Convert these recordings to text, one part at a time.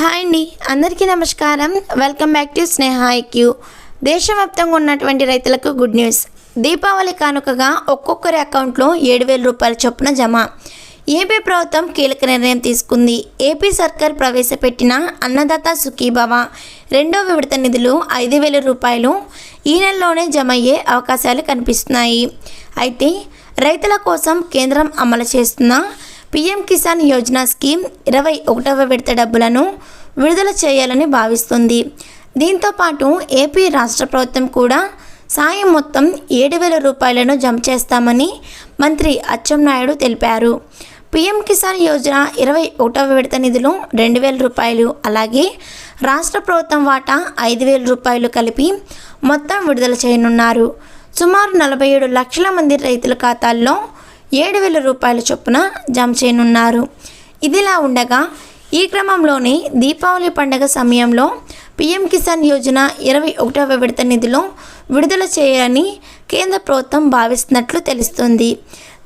Hi అండి. అందరికీ నమస్కారం. Welcome back to Sneha IQ. దేశవ్యాప్తంగా ఉన్నటువంటి రైతులకు గుడ్ న్యూస్. దీపావళి కానుకగా ఒక్కొక్కరి అకౌంట్లో ఏడు వేల రూపాయల చొప్పున జమ. ఏపీ ప్రభుత్వం కీలక నిర్ణయం తీసుకుంది. ఏపీ సర్కార్ ప్రవేశపెట్టిన అన్నదాత సుఖీభవ రెండో విడత నిధులు ఐదు వేల రూపాయలు ఈ నెలలోనే జమ అయ్యే అవకాశాలు కనిపిస్తున్నాయి. అయితే రైతుల కోసం కేంద్రం అమలు చేస్తున్న పీఎం కిసాన్ యోజన స్కీమ్ ఇరవై ఒకటవ విడత డబ్బులను విడుదల చేయాలని భావిస్తుంది. దీంతో పాటు ఏపీ రాష్ట్ర ప్రభుత్వం కూడా సాయం మొత్తం ఏడు వేల రూపాయలను జమ చేస్తామని మంత్రి అచ్చెన్నాయుడు తెలిపారు. పీఎం కిసాన్ యోజన ఇరవై ఒకటవ విడత నిధులు రెండు వేల రూపాయలు అలాగే రాష్ట్ర ప్రభుత్వం వాటా ఐదు వేల రూపాయలు కలిపి మొత్తం విడుదల చేయనున్నారు. సుమారు నలభై ఏడు లక్షల మంది రైతుల ఖాతాల్లో ఏడు వేల రూపాయల చొప్పున జమ చేయనున్నారు. ఇదిలా ఉండగా ఈ క్రమంలోనే దీపావళి పండగ సమయంలో పీఎం కిసాన్ యోజన ఇరవై ఒకటవ విడత నిధిలో విడుదల చేయాలని కేంద్ర ప్రభుత్వం భావిస్తున్నట్లు తెలుస్తుంది.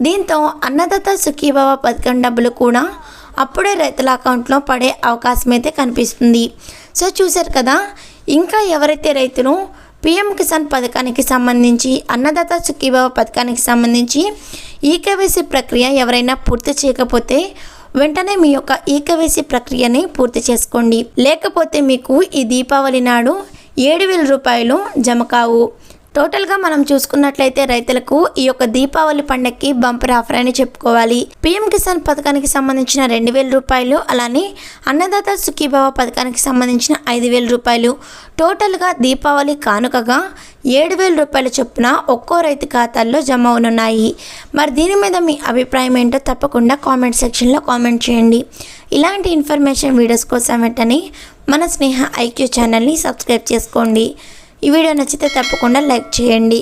దీంతో అన్నదాత సుఖీభావ పథకం డబ్బులు కూడా అప్పుడే రైతుల అకౌంట్లో పడే అవకాశం అయితే కనిపిస్తుంది. సో చూశారు కదా ఇంకా ఎవరైతే రైతులు పిఎం కిసాన్ పథకానికి సంబంధించి అన్నదాత సుఖీభావ పథకానికి సంబంధించి ఈకేవైసీ ప్రక్రియ ఎవరైనా పూర్తి చేయకపోతే వెంటనే మీ యొక్క ఈకేవైసీ ప్రక్రియని పూర్తి చేసుకోండి. లేకపోతే మీకు ఈ దీపావళి నాడు ఏడు వేల రూపాయలు జమ కావు. టోటల్గా మనం చూసుకున్నట్లయితే రైతులకు ఈ యొక్క దీపావళి పండగకి బంపర్ ఆఫర్ అని చెప్పుకోవాలి. పిఎం కిసాన్ పథకానికి సంబంధించిన రెండు వేల రూపాయలు అలానే అన్నదాత సుఖీభావ పథకానికి సంబంధించిన ఐదు వేల రూపాయలు. టోటల్గా దీపావళి కానుకగా ఏడు వేల రూపాయల చొప్పున ఒక్కో రైతు ఖాతాల్లో జమ అవునున్నాయి. మరి దీని మీద మీ అభిప్రాయం ఏంటో తప్పకుండా కామెంట్ సెక్షన్లో కామెంట్ చేయండి. ఇలాంటి ఇన్ఫర్మేషన్ వీడియోస్ కోసం వెంటనే మన స్నేహ ఐక్యూ ఛానల్ని సబ్స్క్రైబ్ చేసుకోండి. ఈ వీడియో నచ్చితే తప్పకుండా లైక్ చేయండి.